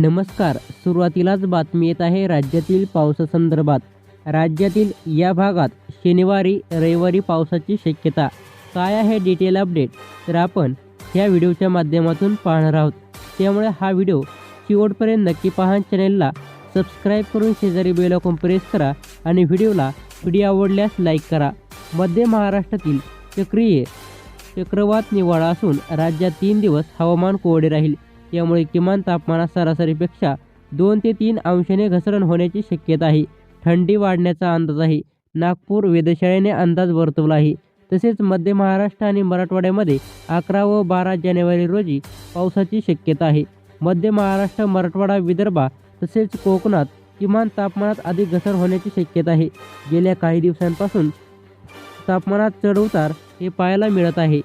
नमस्कार. सुरुवातीलाच बातमी येत आहे राज्यातील पावसासंदर्भात. राज्यातील या भागात शनिवारी रविवारी पावसाची शक्यता. काय आहे डिटेल अपडेट तर आपण ह्या व्हिडिओच्या माध्यमातून पाहणार आहोत. त्यामुळे हा व्हिडिओ शेवटपर्यंत नक्की पहा चॅनेलला सबस्क्राईब करून शेजारी बेल आयकॉन प्रेस करा आणि व्हिडिओला व्हिडिओ आवडल्यास लाईक करा. मध्य महाराष्ट्रातील चक्रीय चक्रवात निवाळा असून राज्यात तीन दिवस हवामान कोरडे राहील. यामुळे किमान तापमानात सरासरीपेक्षा दोन ते तीन अंशाने घसरण होण्याची शक्यता आहे. थंडी वाढण्याचा अंदाज आहे. नागपूर वेधशाळेने अंदाज वर्तवला आहे. तसेच मध्य महाराष्ट्र आणि मराठवाड्यामध्ये अकरा व बारा जानेवारी रोजी पावसाची शक्यता आहे. मध्य महाराष्ट्र मराठवाडा विदर्भा तसेच कोकणात किमान तापमानात अधिक घसरण होण्याची शक्यता आहे. गेल्या काही दिवसांपासून तापमानात चढउतार हे पाहायला मिळत आहे.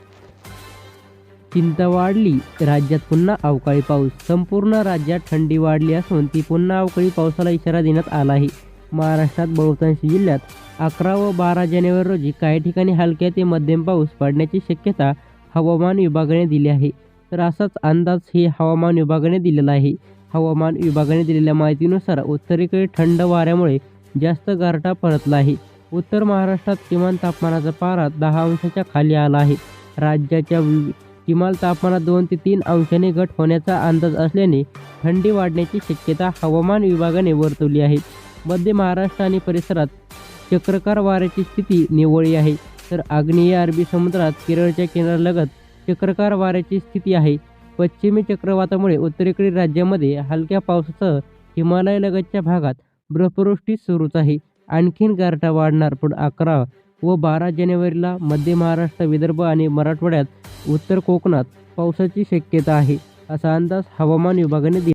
चिंता वाढली. राज्यात पुन्हा अवकाळी पाऊस. संपूर्ण राज्यात थंडी वाढली असून ती पुन्हा अवकाळी पावसाला इशारा देण्यात आला आहे. महाराष्ट्रात बहुतांश जिल्ह्यात अकरा व बारा जानेवारी रोजी काही ठिकाणी हलक्या ते मध्यम पाऊस पडण्याची शक्यता हवामान विभागाने दिली आहे. तर असाच अंदाज हे हवामान विभागाने दिलेला आहे. हवामान विभागाने दिलेल्या माहितीनुसार उत्तरेकडे थंड वाऱ्यामुळे जास्त गारठा परतला आहे. उत्तर महाराष्ट्रात किमान तापमानाचा पारा दहा अंशाच्या खाली आला आहे. राज्याच्या वि- किमान तापमानात दोन ते तीन अंशाने घट होण्याचा अंदाज असल्याने थंडी वाढण्याची शक्यता हवामान विभागाने वर्तवली आहे. मध्य महाराष्ट्र आणि परिसरात चक्रकार वाऱ्याची स्थिती निवळी आहे. तर आग्नेय अरबी समुद्रात केरळच्या किनाऱ्यालगत चक्रकार वाऱ्याची स्थिती आहे. पश्चिमी चक्रवातामुळे उत्तरेकडील राज्यामध्ये हलक्या पावसासह हिमालयालगतच्या भागात बर्फवृष्टी सुरूच आहे. आणखीन गारठा वाढणार पण अकरा व बारा जानेवारीला मध्य महाराष्ट्र विदर्भ आणि मराठवाड्यात उत्तर कोकणात पावसाची शक्यता आहे असा अंदाज हवामान विभागाने दिला.